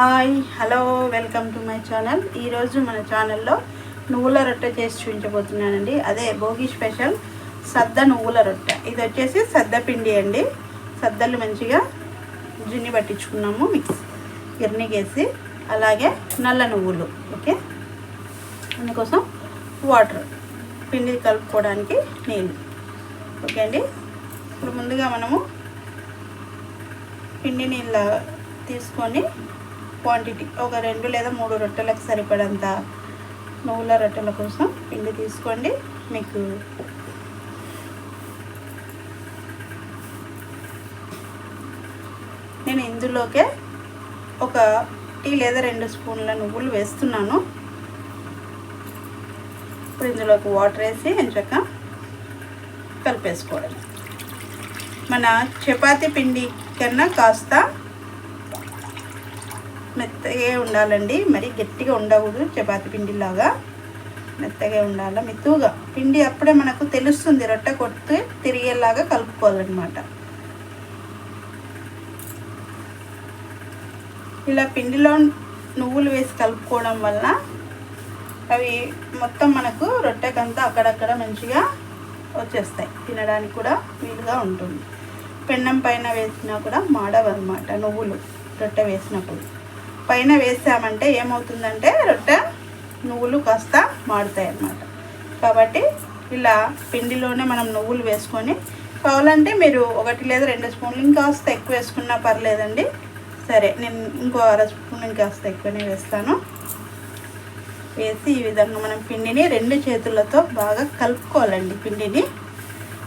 Hi hello welcome to my channel. ఈరోజు మన ఛానల్లో నువ్వుల రొట్టె చేసి చూపించబోతున్నానండి. అదే భోగి స్పెషల్ సద్ద నువ్వుల రొట్టె. ఇది వచ్చేసి సద్ద పిండి అండి. సద్దలు మంచిగా జున్ని పట్టించుకున్నాము మిక్స్ గిర్నీకేసి అలాగే నల్ల నువ్వులు ఓకే? అందుకోసం వాటర్ పిండి కలుపుకోవడానికి నీళ్ళు ఓకే అండి? ఇప్పుడు ముందుగా మనము పిండి నీళ్ళ తీసుకొని క్వాంటిటీ ఒక రెండు లేదా మూడు రొట్టెలకు సరిపడంత నువ్వుల రొట్టెల కోసం పిండి తీసుకోండి. మీకు నేను ఇందులోకే ఒక టీ లేదా రెండు స్పూన్ల నువ్వులు వేస్తున్నాను. ఇప్పుడు ఇందులోకి వాటర్ వేసి ఎంచక కలిపేసుకోవడం మన చపాతి పిండి కన్నా కాస్త మెత్తగా ఉండాలండి. మరి గట్టిగా ఉండకూడదు చపాతి పిండిలాగా మెత్తగా ఉండాలి. మెత్తుగా పిండి అప్పుడే మనకు తెలుస్తుంది రొట్టె కొట్టి తిరిగేలాగా కలుపుకోవాలన్నమాట. ఇలా పిండిలో నువ్వులు వేసి కలుపుకోవడం వల్ల అవి మొత్తం మనకు రొట్టెకంతా అక్కడక్కడ మంచిగా వచ్చేస్తాయి. తినడానికి కూడా వీలుగా ఉంటుంది. పెన్నం పైన వేసినా కూడా మాడవన్నమాట నువ్వులు రొట్టె వేసినప్పుడు. పైన వేసామంటే ఏమవుతుందంటే రొట్టె నువ్వులు కాస్త మాడుతాయి అన్నమాట కాబట్టి ఇలా పిండిలోనే మనం నువ్వులు వేసుకొని కావాలంటే మీరు ఒకటి లేదా రెండు స్పూన్లు ఇంకాస్త ఎక్కువ వేసుకున్నా పర్లేదండి. సరే నేను ఇంకో అర స్పూన్ ఇంకాస్త ఎక్కువనే వేస్తాను. వేసి ఈ విధంగా మనం పిండిని రెండు చేతులతో బాగా కలుపుకోవాలండి పిండిని.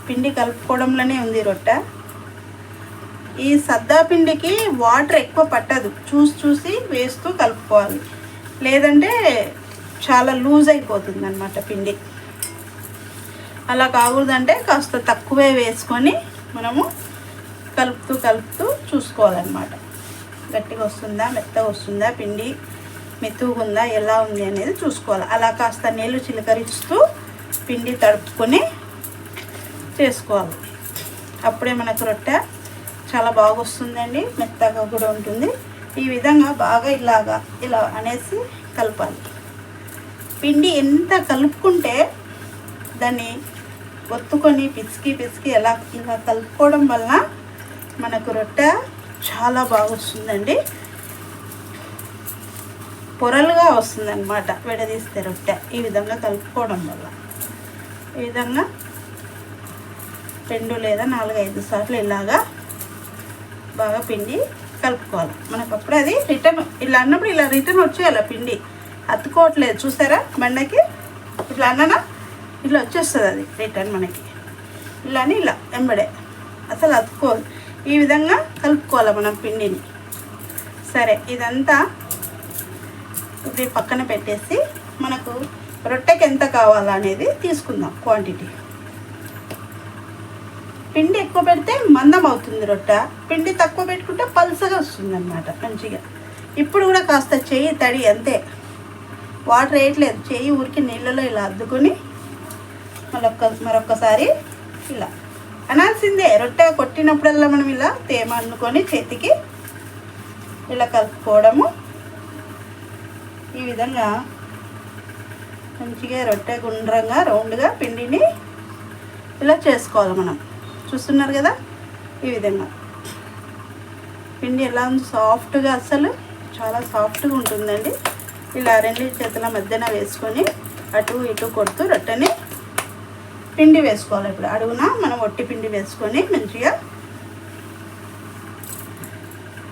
పిండి కలుపుకోవడంలోనే ఉంది రొట్టె. ఈ సద్దాపిండికి వాటర్ ఎక్కువ పట్టదు. చూసి చూసి వేస్తూ కలుపుకోవాలి. లేదంటే చాలా లూజ్ అయిపోతుంది అనమాట పిండి. అలా కాకూడదంటే కాస్త తక్కువే వేసుకొని మనము కలుపుతూ కలుపుతూ చూసుకోవాలన్నమాట. గట్టిగా వస్తుందా మెత్తగా వస్తుందా పిండి మెత్తుగుందా ఎలా ఉంది అనేది చూసుకోవాలి. అలా కాస్త నీళ్ళు చిలకరిస్తూ పిండి తడుపుకొని చేసుకోవాలి. అప్పుడే మనకు రొట్టె చాలా బాగా వస్తుందండి మెత్తగా కూడా ఉంటుంది. ఈ విధంగా బాగా ఇలాగా ఇలా అనేసి కలపాలి. పిండి ఎంత కలుపుకుంటే దాన్ని ఒత్తుకొని పిసికి పిసికి ఎలా ఇలా కలుపుకోవడం వల్ల మనకు రొట్టె చాలా బాగా వస్తుందండి పొరలుగా వస్తుందన్నమాట విడదీస్తే రొట్టె ఈ విధంగా కలుపుకోవడం వల్ల. ఈ విధంగా రెండు లేదా నాలుగు ఐదు సార్లు ఇలాగా బాగా పిండి కలుపుకోవాలి. మనకు అప్పుడే అది రిటర్న్ ఇలా అన్నప్పుడు ఇలా రిటర్న్ వచ్చేయాలి పిండి. అతుకోవట్లేదు చూసారా బండకి? ఇట్లా అన్న ఇట్లా వచ్చేస్తుంది అది రిటర్న్ మనకి. ఇలాని ఇలా ఎంబడే. అసలు అతుకో ఈ విధంగా కలుపుకోవాలి మనం పిండిని. సరే ఇదంతా ఇది పక్కన పెట్టేసి మనకు రొట్టెకి ఎంత కావాలనేది తీసుకుందాం క్వాంటిటీ. పిండి ఎక్కువ పెడితే మందం అవుతుంది రొట్టె. పిండి తక్కువ పెట్టుకుంటే పలుసగా వస్తుంది అనమాట మంచిగా. ఇప్పుడు కూడా కాస్త చెయ్యి తడి అంతే. వాటర్ వేయట్లేదు చెయ్యి ఊరికి నీళ్ళలో ఇలా అద్దుకొని మరొక్క మరొక్కసారి ఇలా. అనాల్సిందే రొట్టె కొట్టినప్పుడల్లా మనం ఇలా తేమ అన్నుకొని చేతికి ఇలా కలుపుకోవడము. ఈ విధంగా మంచిగా రొట్టె గుండ్రంగా రౌండ్గా పిండిని ఇలా చేసుకోవాలి మనం. చూస్తున్నారు కదా? ఈ విధంగా. పిండి ఎలా ఉంది సాఫ్ట్గా అసలు చాలా సాఫ్ట్గా ఉంటుందండి. ఇలా రెండు చేతుల మధ్యన వేసుకొని అటు ఇటు కొడుతూ రొట్టెని పిండి వేసుకోవాలి. ఇప్పుడు అడుగున మనం ఒట్టి పిండి వేసుకొని మంచిగా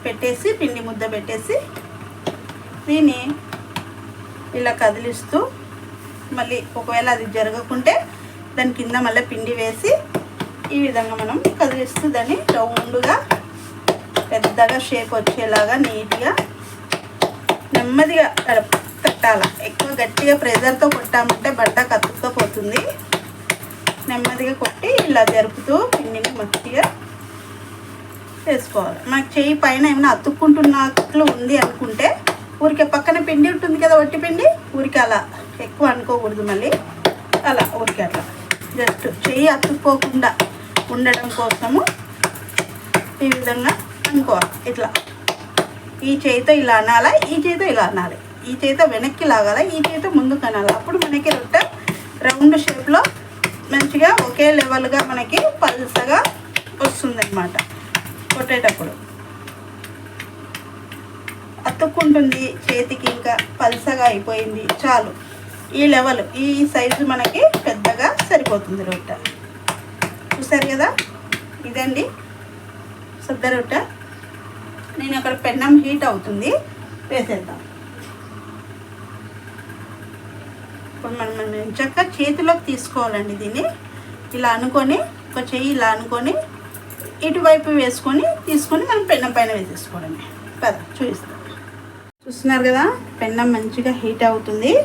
పెట్టేసి పిండి ముద్ద పెట్టేసి దీన్ని ఇలా కదిలిస్తూ మళ్ళీ ఒకవేళ అది జరగకుంటే దాని కింద మళ్ళీ పిండి వేసి ఈ విధంగా మనం కదిలిస్తూ దాన్ని రౌండ్గా పెద్దగా షేప్ వచ్చేలాగా నీట్గా నెమ్మదిగా పెట్టాలి ఎక్కువ గట్టిగా ప్రెజర్తో కొట్టామంటే బట్ట కత్తుకపోతుంది నెమ్మదిగా కొట్టి ఇలా జరుపుతూ పిండిని మంచిగా వేసుకోవాలి మనకి చెయ్యి పైన ఏమైనా అతుక్కుంటున్నట్లు ఉంది అనుకుంటే ఊరికే పక్కన పిండి ఉంటుంది కదా వట్టి పిండి ఊరికే అలా ఎక్కువ అనుకోకూడదు మళ్ళీ. అలా ఊరికే అట్లా. జస్ట్ చెయ్యి అతుక్కోకుండా ఉండడం కోసము ఈ విధంగా అనుకోవాలి ఇట్లా. ఈ చేత ఇలా అనాలా ఈ చేత ఇలా అనాలి. ఈ చేత వెనక్కి లాగాల ఈ చేత ముందుకు అనాలి. అప్పుడు మనకి రొట్టె రౌండ్ షేప్లో మంచిగా ఒకే లెవెల్గా మనకి పల్సగా వస్తుందన్నమాట కొట్టేటప్పుడు. అతుక్కుంటుంది చేతికి ఇంకా పల్సగా అయిపోయింది చాలు. ఈ లెవెల్ ఈ సైజు మనకి పెద్దగా సరిపోతుంది రొట్టె. చూసారు కదా? ఇదండి. సద్ద రొట్టె నేను అక్కడ పెన్నం హీట్ అవుతుంది. వేసేద్దాం. ఇప్పుడు మనం మనం చక్క చేతిలోకి తీసుకోవాలండి దీన్ని. ఇలా అనుకొని ఒక చెయ్యి ఇలా అనుకొని ఇటువైపు వేసుకొని తీసుకొని మనం పెన్నం పైన వేసేసుకోవడమే. పద చూపిస్తాం. చూస్తున్నారు కదా? పెన్నం మంచిగా హీట్ అవుతుంది.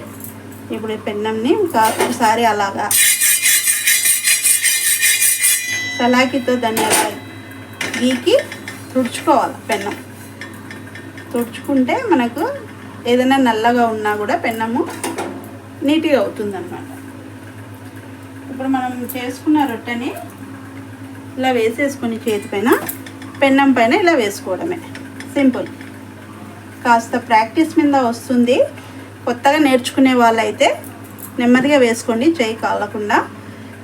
ఇప్పుడు ఈ పెన్నంని ఒకసారి అలాగా సలాకితో దాన్ని గీకి తుడుచుకోవాలి పెన్నం. తుడుచుకుంటే మనకు ఏదైనా నల్లగా ఉన్నా కూడా పెన్నము నీట్గా అవుతుందన్నమాట. ఇప్పుడు మనం చేసుకున్న రొట్టెని ఇలా వేసేసుకొని చేతి పైన పెన్నం పైన ఇలా వేసుకోవడమే. సింపుల్. కాస్త ప్రాక్టీస్ మీద వస్తుంది. కొత్తగా నేర్చుకునే వాళ్ళైతే నెమ్మదిగా వేసుకోండి చేయి కాలకుండా.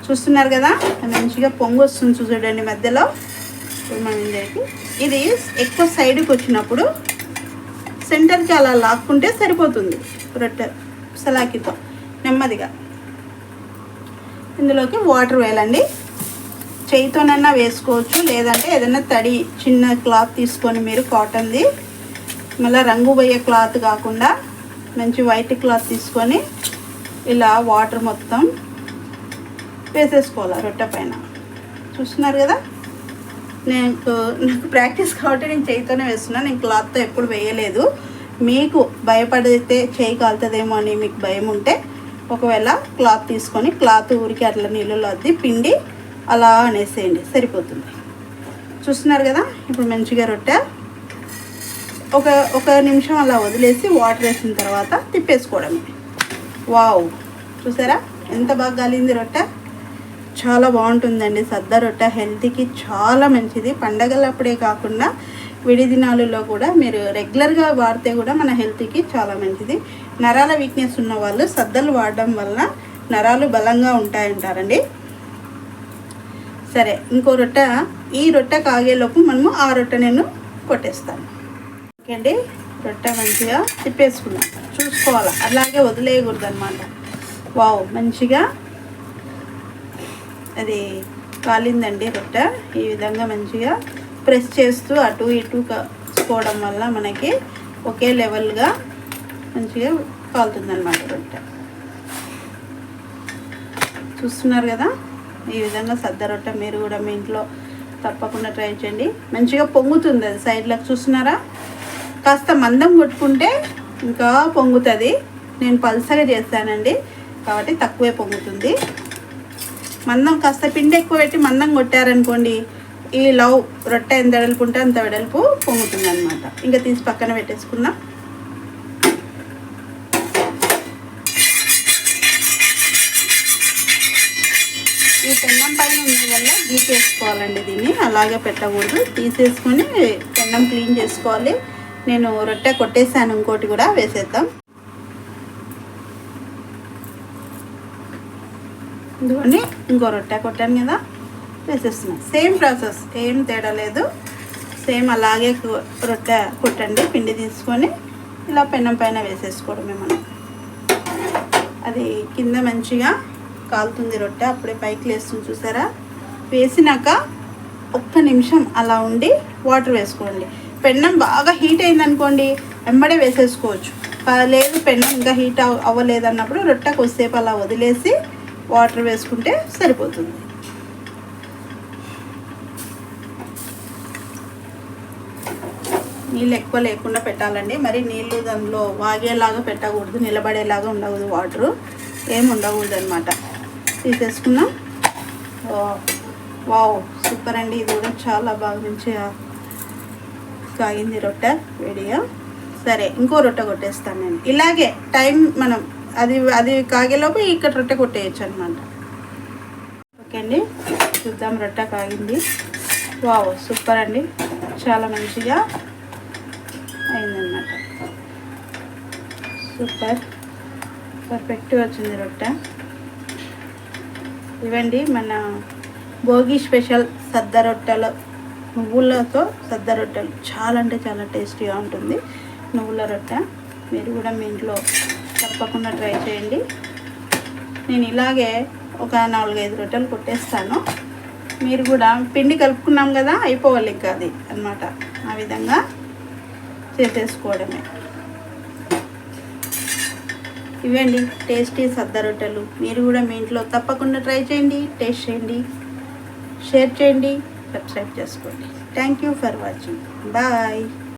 చూస్తున్నారు కదా? మంచిగా పొంగు వస్తుంది చూడండి మధ్యలో. ఇది ఎక్కువ సైడ్కి వచ్చినప్పుడు సెంటర్కి అలా లాక్కుంటే సరిపోతుంది. రొట్టె సలాకితో నెమ్మదిగా. ఇందులోకి వాటర్ వేయాలండి. చేయితోనన్నా వేసుకోవచ్చు. లేదంటే ఏదైనా తడి చిన్న క్లాత్ తీసుకొని మీరు కాటన్ది మళ్ళీ రంగు పోయే క్లాత్ కాకుండా మంచి వైట్ క్లాత్ తీసుకొని ఇలా వాటర్ మొత్తం వేసేసుకోవాలి రొట్టె పైన? చూస్తున్నారు కదా? నేను నాకు ప్రాక్టీస్ కాబట్టి నేను చేయితోనే వేస్తున్నాను నేను క్లాత్తో ఎప్పుడు వేయలేదు. మీకు భయపడితే చేయి కాలుతుందేమో అని మీకు భయం ఉంటే ఒకవేళ క్లాత్ తీసుకొని క్లాత్ ఊరికి అట్లా నీళ్ళలో అద్ది పిండి అలా అనేసేయండి. సరిపోతుంది. చూస్తున్నారు కదా? ఇప్పుడు మంచిగా రొట్టె ఒక ఒక నిమిషం అలా వదిలేసి వాటర్ వేసిన తర్వాత తిప్పేసుకోవడమే. వావ్! చూసారా? ఎంత బాగా గాలింది రొట్టె? చాలా బాగుంటుందండి. సద్ద రొట్టె హెల్త్కి చాలా మంచిది. పండగలప్పుడే కాకుండా విడి దినాలలో కూడా మీరు రెగ్యులర్గా వాడితే కూడా మన హెల్త్కి చాలా మంచిది. నరాల వీక్నెస్ ఉన్న వాళ్ళు సద్దలు వాడడం వల్ల నరాలు బలంగా ఉంటాయంటారండి. సరే ఇంకో రొట్టె ఈ రొట్టె కాగేలోపు మనము ఆ రొట్టె నేను కొట్టేస్తాను. ఓకే అండి రొట్టె మంచిగా తిప్పేసుకున్నాం చూసుకోవాలి? అలాగే వదిలేయకూడదు అనమాట వావ్ మంచిగా అది కాలిందండి రొట్ట. ఈ విధంగా మంచిగా ప్రెస్ చేస్తూ అటు ఇటు కలుసుకోవడం వల్ల మనకి ఒకే లెవెల్గా మంచిగా కాలుతుంది అనమాట రొట్టె. చూస్తున్నారు కదా? ఈ విధంగా సద్ద రొట్టె మీరు కూడా మీ ఇంట్లో తప్పకుండా ట్రై చేయండి. మంచిగా పొంగుతుంది అది సైడ్లకు చూస్తున్నారా? కాస్త మందం కొట్టుకుంటే ఇంకా పొంగుతుంది. నేను పల్సగా చేస్తానండి. కాబట్టి తక్కువే పొంగుతుంది. మందం కాస్త పిండి ఎక్కువ పెట్టి మందం కొట్టారనుకోండి ఈ లవ్ రొట్టె ఎంత వెడల్పు ఉంటే అంత వెడల్పు పొంగుతుంది అనమాట ఇంకా తీసి పక్కన పెట్టేసుకుందాం. ఈ పెన్నం పైన ఉన్న వల్ల గీసేసుకోవాలండి దీన్ని. అలాగే పెట్టకూడదు. తీసేసుకొని పెన్నం క్లీన్ చేసుకోవాలి. నేను రొట్టె కొట్టేసాను ఇంకోటి కూడా వేసేద్దాం. ఇదిగోండి ఇంకో రొట్టె కొట్టాను కదా వేసేస్తున్నాను సేమ్ ప్రాసెస్ ఏం తేడా లేదు. సేమ్ అలాగే రొట్టె కుట్టండి పిండి తీసుకొని ఇలా పెన్నం పైన వేసేసుకోవడమే మనం. అది కింద మంచిగా కాలుతుంది రొట్టె అప్పుడే పైకి లేస్తుంది చూసారా? వేసినాక ఒక్క నిమిషం అలా ఉండి వాటర్ వేసుకోండి. పెన్నం బాగా హీట్ అయిందనుకోండి వెంబడే వేసేసుకోవచ్చు. లేదు పెన్నం ఇంకా హీట్ అవ్వలేదు అన్నప్పుడు రొట్టె కొద్దిసేపు అలా వదిలేసి వాటర్ వేసుకుంటే సరిపోతుంది. నీళ్ళు ఎక్కువ లేకుండా పెట్టాలండి. మరి నీళ్ళు దానిలో వాగేలాగా పెట్టకూడదు నిలబడేలాగా ఉండకూడదు వాటరు. ఏం ఉండకూడదు అనమాట తీసేసుకున్నాం వావ్ సూపర్ అండి. ఇది కూడా చాలా బాగా మంచిగా కాగింది రొట్టె వేడిగా. సరే ఇంకో రొట్టె కొట్టేస్తాను నేను ఇలాగే టైం మనం అది అది కాగేలోపు ఇక్కడ రొట్టె కొట్టేయచ్చు అనమాట ఓకే అండి చూద్దాం రొట్టె కాగింది. వావ్ సూపర్ అండి. చాలా మంచిగా అయిందన్నమాట. సూపర్. పర్ఫెక్ట్గా వచ్చింది రొట్టె. ఇవండి మన భోగి స్పెషల్ సద్ద రొట్టెలు. నువ్వులతో సద్ద రొట్టెలు. చాలా అంటే చాలా టేస్టీగా ఉంటుంది. నువ్వుల రొట్టె. మీరు కూడా మీ ఇంట్లో తప్పకుండా ట్రై చేయండి. నేను ఇలాగే ఒక నాలుగైదు రొట్టెలు కొట్టేస్తాను. మీరు కూడా పిండి కలుపుకున్నాం కదా అయిపోవాలి ఇంకా అది అనమాట ఆ విధంగా చేసేసుకోవడమే. ఇవ్వండి టేస్టీ సద్ద రొట్టెలు. మీరు కూడా మీ ఇంట్లో తప్పకుండా ట్రై చేయండి టేస్ట్ చేయండి షేర్ చేయండి సబ్స్క్రైబ్ చేసుకోండి. Thank you for watching bye